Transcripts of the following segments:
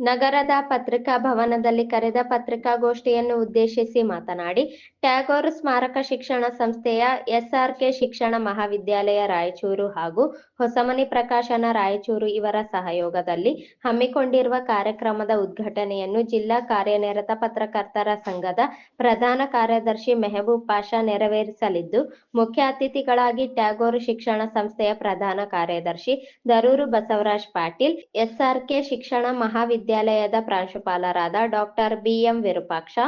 ನಗರದ ಪತ್ರಿಕಾ ಭವನದಲ್ಲಿ ಕರೆದ ಪತ್ರಿಕಾಗೋಷ್ಠಿಯನ್ನು ಉದ್ದೇಶಿಸಿ ಮಾತನಾಡಿ, ಟ್ಯಾಗೋರ್ ಸ್ಮಾರಕ ಶಿಕ್ಷಣ ಸಂಸ್ಥೆಯ ಎಸ್ಆರ್ಕೆ ಶಿಕ್ಷಣ ಮಹಾವಿದ್ಯಾಲಯ ರಾಯಚೂರು ಹಾಗೂ ಹೊಸಮನಿ ಪ್ರಕಾಶನ ರಾಯಚೂರು ಇವರ ಸಹಯೋಗದಲ್ಲಿ ಹಮ್ಮಿಕೊಂಡಿರುವ ಕಾರ್ಯಕ್ರಮದ ಉದ್ಘಾಟನೆಯನ್ನು ಜಿಲ್ಲಾ ಕಾರ್ಯನಿರತ ಪತ್ರಕರ್ತರ ಸಂಘದ ಪ್ರಧಾನ ಕಾರ್ಯದರ್ಶಿ ಮೆಹಬೂಬ್ ಪಾಷಾ ನೆರವೇರಿಸಲಿದ್ದು, ಮುಖ್ಯ ಅತಿಥಿಗಳಾಗಿ ಟ್ಯಾಗೋರ್ ಶಿಕ್ಷಣ ಸಂಸ್ಥೆಯ ಪ್ರಧಾನ ಕಾರ್ಯದರ್ಶಿ ದರೂರು ಬಸವರಾಜ್ ಪಾಟೀಲ್, ಎಸ್ಆರ್ಕೆ ಶಿಕ್ಷಣ ಮಹಾವಿದ್ಯಾಲಯದ ಪ್ರಾಂಶುಪಾಲರಾದ ಡಾಕ್ಟರ್ ಬಿಎಂ ವಿರೂಪಾಕ್ಷ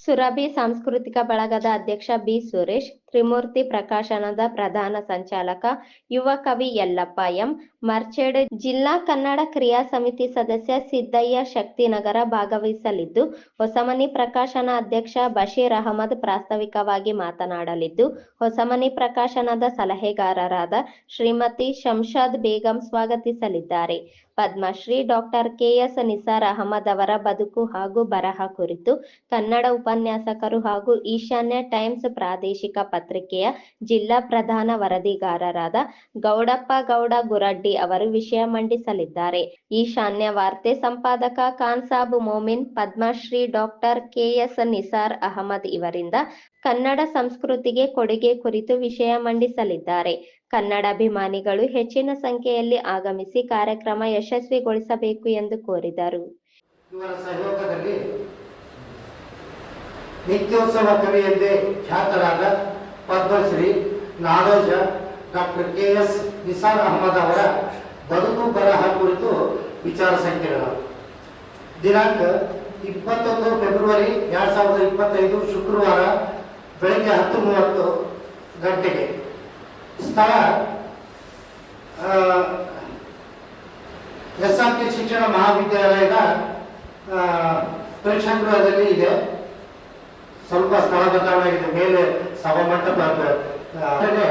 ಸುರಭಿ ಸಾಂಸ್ಕೃತಿಕ ಬಳಗದ ಅಧ್ಯಕ್ಷ ಬಿ ಸುರೇಶ್, ತ್ರಿಮೂರ್ತಿ ಪ್ರಕಾಶನದ ಪ್ರಧಾನ ಸಂಚಾಲಕ ಯುವ ಕವಿ ಯಲ್ಲಪ್ಪ ಎಂ, ಮರ್ಚೆಡ್ ಜಿಲ್ಲಾ ಕನ್ನಡ ಕ್ರಿಯಾ ಸಮಿತಿ ಸದಸ್ಯ ಸಿದ್ದಯ್ಯ ಶಕ್ತಿನಗರ ಭಾಗವಹಿಸಲಿದ್ದು, ಹೊಸಮನಿ ಪ್ರಕಾಶನ ಅಧ್ಯಕ್ಷ ಬಶೀರ್ ಅಹಮದ್ ಪ್ರಾಸ್ತಾವಿಕವಾಗಿ ಮಾತನಾಡಲಿದ್ದು, ಹೊಸಮನಿ ಪ್ರಕಾಶನದ ಸಲಹೆಗಾರರಾದ ಶ್ರೀಮತಿ ಶಂಷಾದ್ ಬೇಗಂ ಸ್ವಾಗತಿಸಲಿದ್ದಾರೆ. ಪದ್ಮಶ್ರೀ ಡಾಕ್ಟರ್ ಕೆಎಸ್ ನಿಸಾರ್ ಅಹಮದ್ ಅವರ ಬದುಕು ಹಾಗೂ ಬರಹ ಕುರಿತು ಕನ್ನಡ ಉಪನ್ಯಾಸಕರು ಹಾಗೂ ಈಶಾನ್ಯ ಟೈಮ್ಸ್ ಪ್ರಾದೇಶಿಕ ಪತ್ರಿಕೆಯ ಜಿಲ್ಲಾ ಪ್ರಧಾನ ವರದಿಗಾರರಾದ ಗೌಡಪ್ಪ ಗೌಡ ಗುರಡ್ಡಿ ಅವರು ವಿಷಯ ಮಂಡಿಸಲಿದ್ದಾರೆ. ಈಶಾನ್ಯ ವಾರ್ತೆ ಸಂಪಾದಕ ಖಾನ್ಸಾಬ್ ಮೋಮಿನ್, ಪದ್ಮಶ್ರೀ ಡಾಕ್ಟರ್ ಕೆಎಸ್ ನಿಸಾರ್ ಅಹಮದ್ ಇವರಿಂದ ಕನ್ನಡ ಸಂಸ್ಕೃತಿಗೆ ಕೊಡುಗೆ ಕುರಿತು ವಿಷಯ ಮಂಡಿಸಲಿದ್ದಾರೆ. ಕನ್ನಡಾಭಿಮಾನಿಗಳು ಹೆಚ್ಚಿನ ಸಂಖ್ಯೆಯಲ್ಲಿ ಆಗಮಿಸಿ ಕಾರ್ಯಕ್ರಮ ಯಶಸ್ವಿಗೊಳಿಸಬೇಕು ಎಂದು ಕೋರಿದರು. ಇವರ ಸಹಯೋಗದಲ್ಲಿ ನಿತ್ಯೋತ್ಸವ ಕವಿ ಎಂದೇ ಖ್ಯಾತರಾದ Padmashri Nadoja doctor K S Nisar Ahmed ಅವರ ಬದುಕು ಬರಹ ಕುರಿತು ವಿಚಾರ ಸಂಕಿರಣ. ದಿನಾಂಕ ಇಪ್ಪತ್ತೊಂದು ಫೆಬ್ರವರಿ ಎರಡ್ ಸಾವಿರದ ಇಪ್ಪತ್ತೈದು ಶುಕ್ರವಾರ ಬೆಳಗ್ಗೆ ಹತ್ತು ಮೂವತ್ತು ಗಂಟೆಗೆ. ಸ್ಥಳ ಎಸ್ ಆರ್ ಕೆ ಶಿಕ್ಷಣ ಮಹಾವಿದ್ಯಾಲಯದ ಪ್ರೇಕ್ಷಾಗೃಹದಲ್ಲಿ ಇದೆ. ಸ್ವಲ್ಪ ಸ್ಥಳ ಬದಲಾವಣೆ ಮೇಲೆ ಸಭಾಮಂಟಪ ಆಮೇಲೆ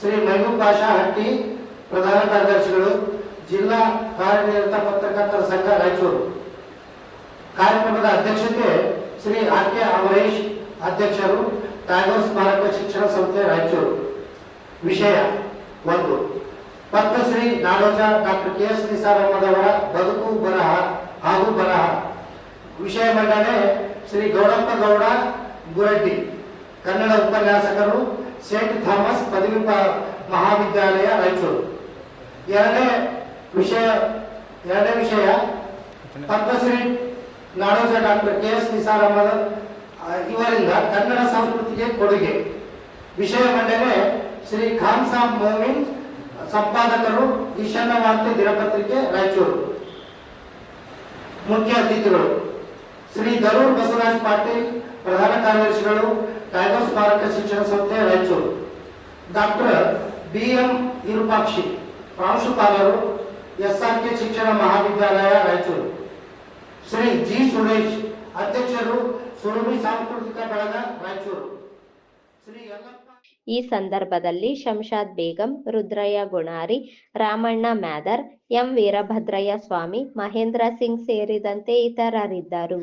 ಶ್ರೀ ಮೆಹಬೂಬ್ ಪಾಷಾ ಹಟ್ಟಿ ಪ್ರಧಾನ ಕಾರ್ಯದರ್ಶಿಗಳು, ಜಿಲ್ಲಾ ಕಾರ್ಯನಿರತ ಪತ್ರಕರ್ತರ ಸಂಘ ರಾಯಚೂರು. ಕಾರ್ಯಕ್ರಮದ ಅಧ್ಯಕ್ಷತೆ ಶ್ರೀ ಆರ್ ಕೆ ಅಮರೇಶ್ ಅಧ್ಯಕ್ಷರು, ಟ್ಯಾಗೋರ್ ಸ್ಮಾರಕ ಶಿಕ್ಷಣ ಸಂಸ್ಥೆ ರಾಯಚೂರು. ವಿಷಯ ಒಂದು. Padmashri Nadoja doctor K S Nisar ಅವರ ಬದುಕು ಬರಹ ಹಾಗೂ ಬರಹ. ವಿಷಯ ಮಂಡನೆ ಶ್ರೀ ಗೌಡಪ್ಪ ಗೌಡ ಗುರಡ್ಡಿ ಕನ್ನಡ ಉಪನ್ಯಾಸಕರು ಸೇಂಟ್ ಥಾಮಸ್ ಪದವಿ ಮಹಾವಿದ್ಯಾಲಯ ರಾಯಚೂರು. ಎರಡನೇ ವಿಷಯ ಎರಡನೇ ವಿಷಯ, Padmashri Nadoja doctor K S Nisar ಇವರಿಂದ ಕನ್ನಡ ಸಂಸ್ಕೃತಿಗೆ ಕೊಡುಗೆ. ವಿಷಯ ಮಂಡನೆ ಶ್ರೀ ಖಾನ್ ಸಾಬ್ ಮೋಮಿನ್ ಸಂಪಾದಕರು ಈಶಾನ್ಯ ವಾರ್ತೆ ದಿನಪತ್ರಿಕೆ ರಾಯಚೂರು. ಮುಖ್ಯ ಅತಿಥಿಗಳು. ಶ್ರೀ ದರೂರ್ ಬಸವರಾಜ್ ಪಾಟೀಲ್ ಪ್ರಧಾನ ಕಾರ್ಯದರ್ಶಿಗಳು ಟೈಗರ್ ಸ್ಮಾರಕ ಶಿಕ್ಷಣ ಸಂಸ್ಥೆ Raichur doctor B M Virupakshi ಪ್ರಾಂಶುಪಾಲರು ಎಸ್ ಆರ್ ಕೆ ಶಿಕ್ಷಣ ಮಹಾವಿದ್ಯಾಲಯ ರಾಯಚೂರು ಶ್ರೀ ಜಿ ಸುರೇಶ್ ಅಧ್ಯಕ್ಷರು ಸುರಭಿ ಸಾಂಸ್ಕೃತಿಕ ಬಳಗ ರಾಯಚೂರು ಶ್ರೀ ಯಲ್ಲಪ್ಪ ಈ ಸಂದರ್ಭದಲ್ಲಿ ಶಂಷಾದ್ ಬೇಗಂ, ರುದ್ರಯ್ಯ ಗುಣಾರಿ, ರಾಮಣ್ಣ ಮ್ಯಾದರ್, ಎಂ ವೀರಭದ್ರಯ್ಯ ಸ್ವಾಮಿ, ಮಹೇಂದ್ರ ಸಿಂಗ್ ಸೇರಿದಂತೆ ಇತರರಿದ್ದರು.